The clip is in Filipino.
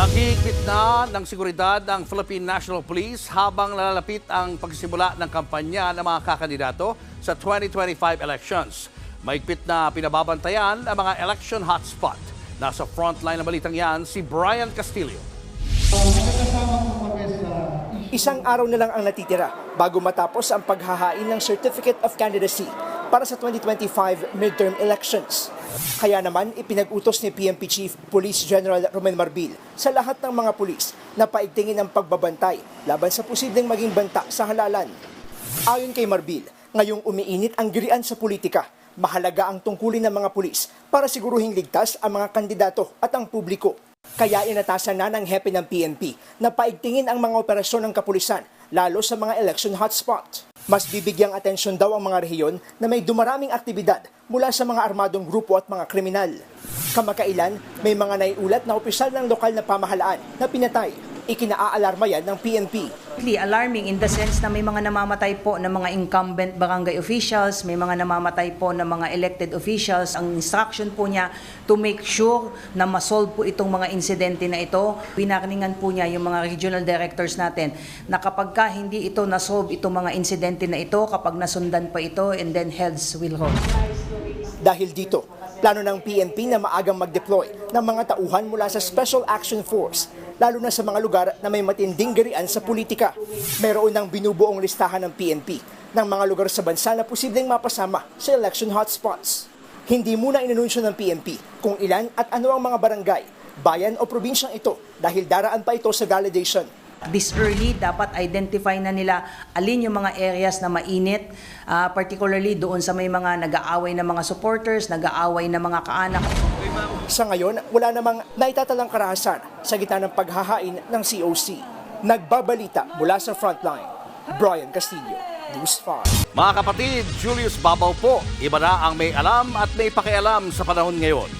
Nakikit na ng seguridad ang Philippine National Police habang nalalapit ang pagsisimula ng kampanya ng mga kakandidato sa 2025 elections. Maigpit na pinababantayan ang mga election hotspot. Nasa frontline ng balitang yan si Brian Castillo. Isang araw na lang ang natitira bago matapos ang paghahain ng Certificate of Candidacy para sa 2025 midterm elections. Kaya naman ipinag-utos ni PNP Chief Police General Roman Marbil sa lahat ng mga pulis na paigtingin ang pagbabantay laban sa posibleng maging banta sa halalan. Ayon kay Marbil, ngayong umiinit ang girian sa politika, mahalaga ang tungkulin ng mga pulis para siguruhing ligtas ang mga kandidato at ang publiko. Kaya inatasan na ng hepe ng PNP na paigtingin ang mga operasyon ng kapulisan, lalo sa mga election hotspot. Mas bibigyang atensyon daw ang mga rehiyon na may dumaraming aktibidad mula sa mga armadong grupo at mga kriminal. Kamakailan, may mga naiulat na opisyal ng lokal na pamahalaan na pinatay. Ikinaalarma yan ng PNP. Really alarming in the sense na may mga namamatay po ng mga incumbent barangay officials, may mga namamatay po ng mga elected officials. Ang instruction po niya to make sure na masolve po itong mga insidente na ito. Pinarningan po niya yung mga regional directors natin na kapag ka hindi ito nasolve itong mga insidente na ito, kapag nasundan pa ito, and then heads will roll. Dahil dito, plano ng PNP na maagang mag-deploy ng mga tauhan mula sa Special Action Force, lalo na sa mga lugar na may matinding garian sa politika. Meron ng binubuong listahan ng PNP ng mga lugar sa bansa na posibleng mapasama sa election hotspots. Hindi muna inanunsyo ng PNP kung ilan at ano ang mga barangay, bayan o probinsyang ito dahil daraan pa ito sa validation. This early, dapat identify na nila alin yung mga areas na mainit, ah, particularly doon sa may mga nag-aaway na mga supporters, nag-aaway na mga kaanak. Sa ngayon, wala namang naitatalang karahasan sa gitna ng paghahain ng COC. Nagbabalita mula sa frontline, Brian Castillo, News 5. Mga kapatid, Julius Babaw po. Iba na ang may alam at may pakialam sa panahon ngayon.